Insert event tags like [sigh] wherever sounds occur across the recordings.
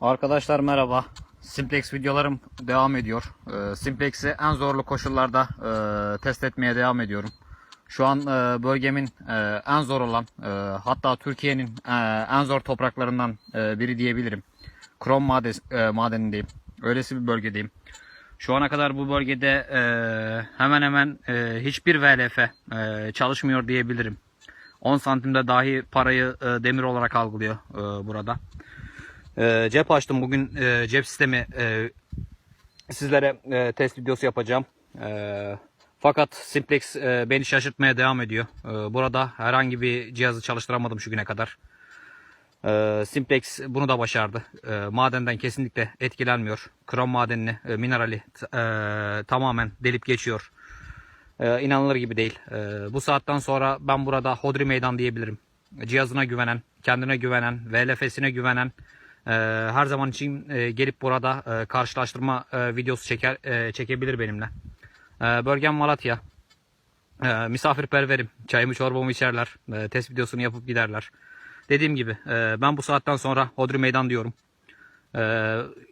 Arkadaşlar merhaba. Simplex videolarım devam ediyor. Ee, Simplex'i en zorlu koşullarda e, test etmeye devam ediyorum. Şu an e, bölgemin e, en zor olan hatta Türkiye'nin en zor topraklarından biri diyebilirim. Krom maden, madenindeyim. Öylesi bir bölgedeyim. Şu ana kadar bu bölgede hemen hemen hiçbir VLF çalışmıyor diyebilirim. 10 santimde dahi parayı demir olarak algılıyor burada. E, cep açtım. Bugün e, cep sistemi e, sizlere e, test videosu yapacağım. Fakat Simplex beni şaşırtmaya devam ediyor. Burada herhangi bir cihazı çalıştıramadım şu güne kadar. Simplex bunu da başardı. Madenden kesinlikle etkilenmiyor. Krom madenini, minerali tamamen delip geçiyor. E, gibi değil. Bu saatten sonra ben burada hodri meydan diyebilirim. Cihazına güvenen, kendine güvenen, VLF'sine güvenen, e, her zaman için e, gelip burada e, karşılaştırma e, videosu çeker e, çekebilir benimle. E, bölgem Malatya. E, misafirperverim. Çayımı çorbamı içerler. Test videosunu yapıp giderler. Dediğim gibi ben bu saatten sonra hodri meydan diyorum. E,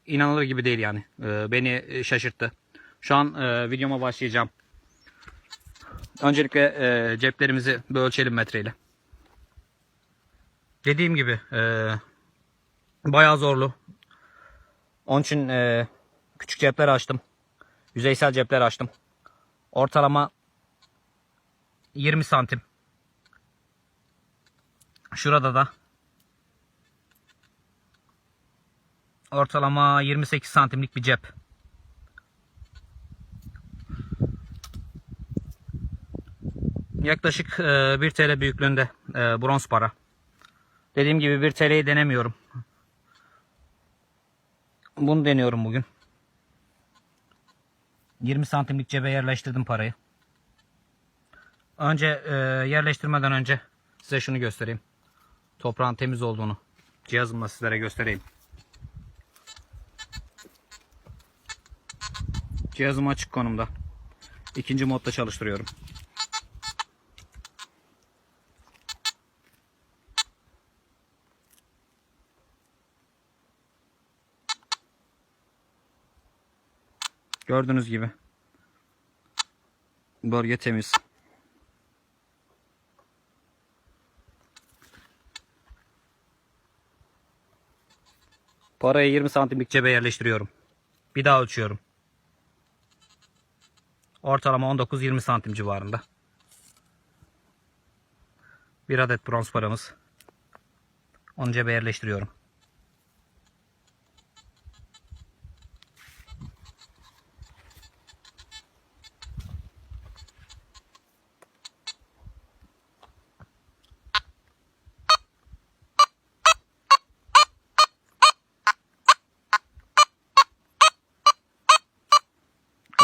inanılır gibi değil yani. Beni şaşırttı. Şu an videoma başlayacağım. Öncelikle e, ceplerimizi bir ölçelim metreyle. Dediğim gibi bayağı zorlu. Onun için e, küçük cepler açtım. Yüzeysel cepler açtım. Ortalama 20 santim. Şurada da ortalama 28 santimlik bir cep. Yaklaşık e, 1 TL büyüklüğünde e, bronz para. Dediğim gibi 1 TL'yi denemiyorum. Bunu deniyorum bugün. 20 santimlik cebe yerleştirdim parayı. Önce e, yerleştirmeden önce size şunu göstereyim. Toprağın temiz olduğunu cihazımla sizlere göstereyim. Cihazım açık konumda. İkinci modda çalıştırıyorum. Gördüğünüz gibi bölge temiz. Parayı 20 santimlik cebe yerleştiriyorum. Bir daha ölçüyorum. Ortalama 19-20 santim civarında. Bir adet bronz paramız. Onu cebe yerleştiriyorum.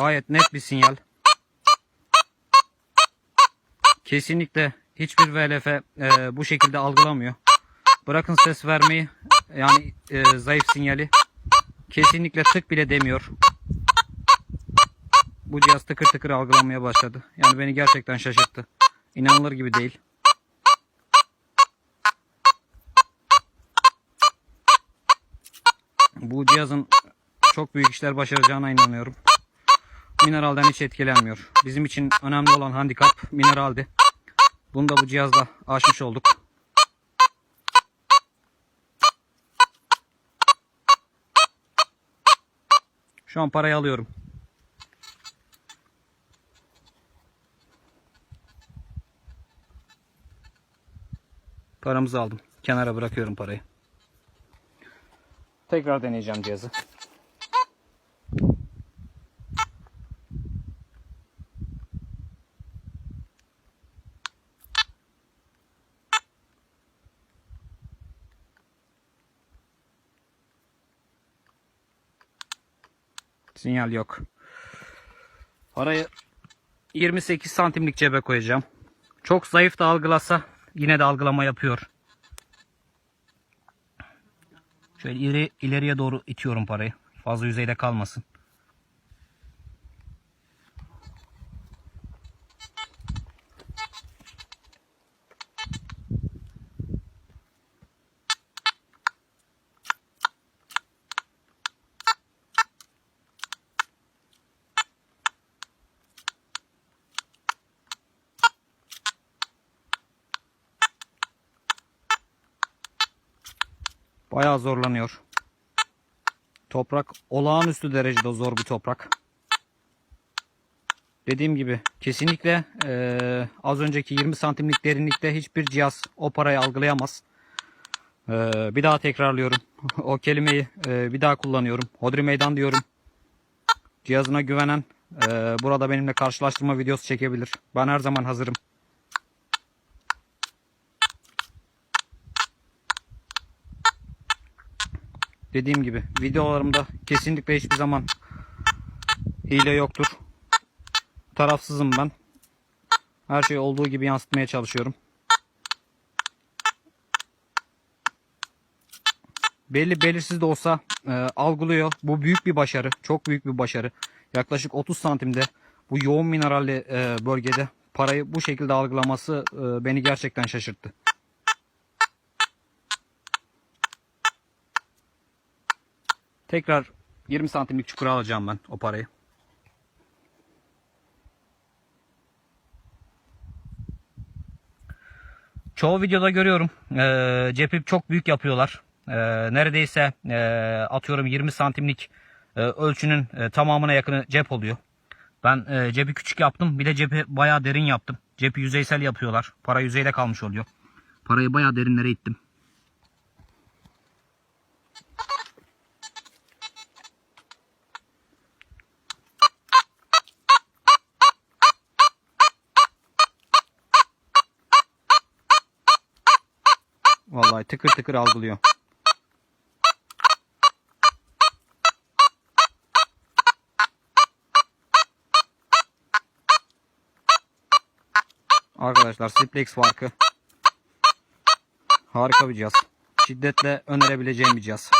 Gayet net bir sinyal. Kesinlikle hiçbir VLF e, bu şekilde algılamıyor. Bırakın ses vermeyi yani e, zayıf sinyali kesinlikle tık bile demiyor. Bu cihaz tıkır tıkır algılamaya başladı. Yani beni gerçekten şaşırttı. İnanılır gibi değil. Bu cihazın çok büyük işler başaracağına inanıyorum mineralden hiç etkilenmiyor. Bizim için önemli olan handikap mineraldi. Bunu da bu cihazla aşmış olduk. Şu an parayı alıyorum. Paramızı aldım. Kenara bırakıyorum parayı. Tekrar deneyeceğim cihazı. Sinyal yok. Parayı 28 santimlik cebe koyacağım. Çok zayıf da algılasa yine de algılama yapıyor. Şöyle ileri, ileriye doğru itiyorum parayı. Fazla yüzeyde kalmasın. Bayağı zorlanıyor. Toprak olağanüstü derecede zor bir toprak. Dediğim gibi kesinlikle eee, az önceki 20 santimlik derinlikte hiçbir cihaz o parayı algılayamaz. Eee, bir daha tekrarlıyorum. [laughs] o kelimeyi eee, bir daha kullanıyorum. Hodri meydan diyorum. Cihazına güvenen eee, burada benimle karşılaştırma videosu çekebilir. Ben her zaman hazırım. Dediğim gibi videolarımda kesinlikle hiçbir zaman hile yoktur. Tarafsızım ben. Her şeyi olduğu gibi yansıtmaya çalışıyorum. Belli belirsiz de olsa e, algılıyor. Bu büyük bir başarı. Çok büyük bir başarı. Yaklaşık 30 santimde bu yoğun mineralli e, bölgede parayı bu şekilde algılaması e, beni gerçekten şaşırttı. Tekrar 20 santimlik çukura alacağım ben o parayı. Çoğu videoda görüyorum. E, cepi çok büyük yapıyorlar. E, neredeyse e, atıyorum 20 santimlik e, ölçünün e, tamamına yakını cep oluyor. Ben e, cebi küçük yaptım. Bir de cepi bayağı derin yaptım. Cepi yüzeysel yapıyorlar. Para yüzeyde kalmış oluyor. Parayı bayağı derinlere ittim. Vallahi tıkır tıkır algılıyor. Arkadaşlar Simplex farkı. Harika bir cihaz. Şiddetle önerebileceğim bir cihaz.